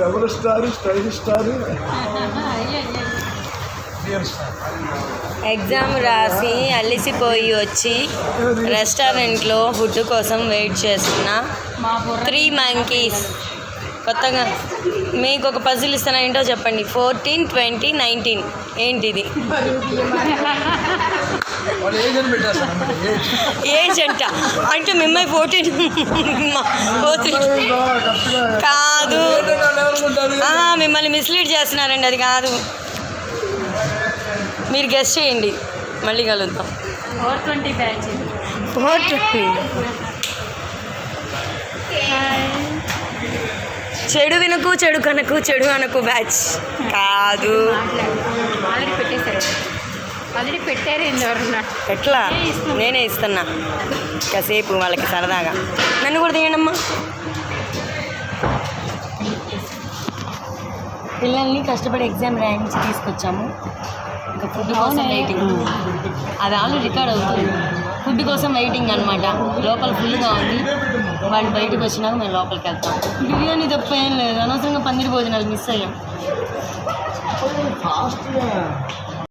Rebel star style star exam రాసి అలిసిపోయి వచ్చి రెస్టారెంట్లో ఫుడ్ కోసం వెయిట్ చేస్తున్న. త్రీ మంకీస్ కొత్తగా మీకు ఒక పజిల్ ఇస్తాను ఏంటో చెప్పండి. ఫోర్టీన్ ట్వంటీ నైన్టీన్ ఏంటిది? ఏజ్ అంట అంటే మిమ్మల్ని ఫోర్టీన్ ఫోర్టీన్ కాదు. ఆ, మిమ్మల్ని మిస్లీడ్ చేస్తున్నారండి అది కాదు. మీరు గెస్ట్ చేయండి. మళ్ళీ కలుద్దాం. Four twenty batch. Four twenty. చెడు వినకు చెడు కనకు చెడు అనకు బ్యాచ్. కాదు. ఆల్రెడీ పెట్టేశారు. ఆల్రెడీ పెట్టారు ఏంది ఎవరన్నా. ఎట్లా? నేనే ఇస్తున్నా. కాసేపు వాళ్ళకి సరదాగా. నన్ను కూడా తీయండమ్మా. పిల్లల్ని కష్టపడి ఎగ్జామ్ రాయించి తీసుకొచ్చాము. ఇంకా ఫుడ్ కోసం వెయిటింగ్ అది ఆల్రెడీ రికార్డ్ అవుతుంది. ఫుడ్ కోసం వెయిటింగ్ అనమాట లోపల ఫుల్గా ఉంది. వాళ్ళు బయటకు వచ్చినాక మేము లోపలికి వెళ్తాం. బిర్యానీ తప్ప ఏం లేదు. అనవసరంగా పందిరి భోజనాలు మిస్ అయ్యాం. ఫాస్ట్గా.